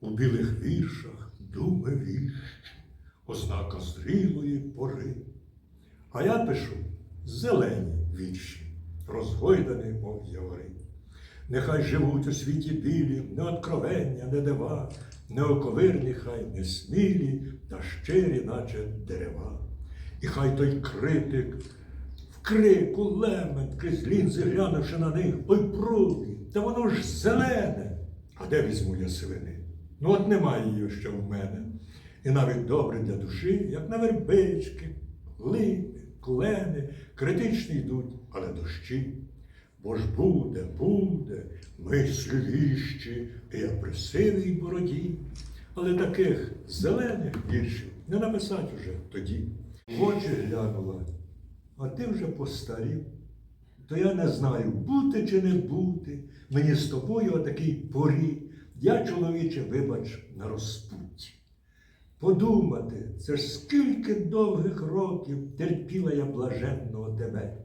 у білих віршах думи віщі, ознака зрілої пори. А я пишу зелені вірші, розгойдані, мов явори. Нехай живуть у світі білі, не откровення, не дива, не оковирні, хай не смілі, та щирі, наче дерева. І хай той критик в крику лемент, крізь лінзи глянувши на них, ой пруді, та воно ж зелене. А де візьму я свини? Ну от немає її ще в мене. І навіть добре для душі, як на вербички, липи, клени, критичні йдуть, але дощі. Бо ж буде, буде, мислю віщі, і я при сивій бороді. Але таких зелених віршів не написать уже тоді. В очі глянула, а ти вже постарів. То я не знаю, бути чи не бути. Мені з тобою о такій порі. Я, чоловіче, вибач, на розпутті. Подумати, це ж скільки довгих років терпіла я блаженного тебе.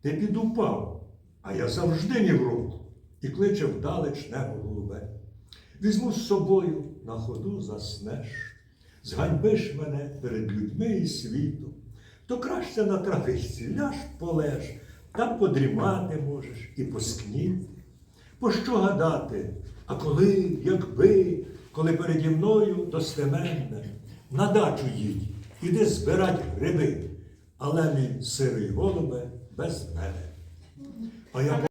Ти підупав, а я завжди ні в руку і кличе вдалеч небо голубе. Візьму з собою на ходу заснеш, зганьбиш мене перед людьми і світом, то краще на травичці ляж полеж, там подрімати можеш і поскніти. По що гадати? А коли, якби, коли переді мною достеменне, на дачу їдь, іди збирать гриби, але мій сирий голубе без мене. А я